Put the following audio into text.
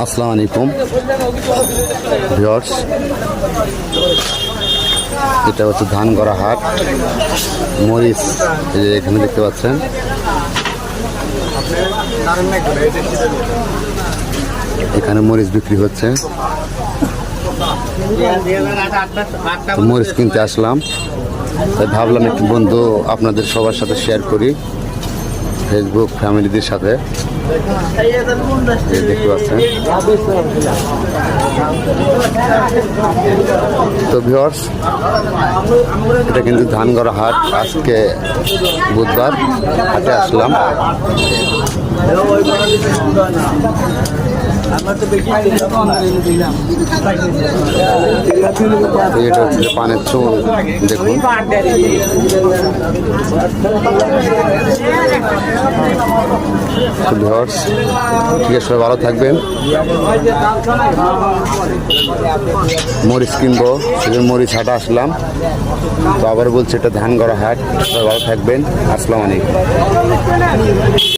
আসসালামু আলাইকুম। ভিউয়ার্স, এটা হচ্ছে ধানগড়া হাট। মরিচ যে এখানে দেখতে পাচ্ছেন। এখানে মরিচ বিক্রি হচ্ছে। মরিচ কিনতে আসলাম। তাই ভাবলাম একটু বন্ধু আপনাদের সবার সাথে শেয়ার করি। ফেসবুক ফ্যামিলিদের সাথে। তো ভিওর্স এটা কিন্তু ধানগড়া হাট। আজকে বুধবার হাটে আসলাম। এটা হচ্ছে পানের চুল, দেখুন। ঠিক আছে ভালো থাকবেন। মরিচ কিনবো সেজন্য মরিচ হাটে আসলাম। তো আবার বলছি, এটা ধানগড়া হাট, সবাই ভালো থাকবেন। আসসালামু আলাইকুম।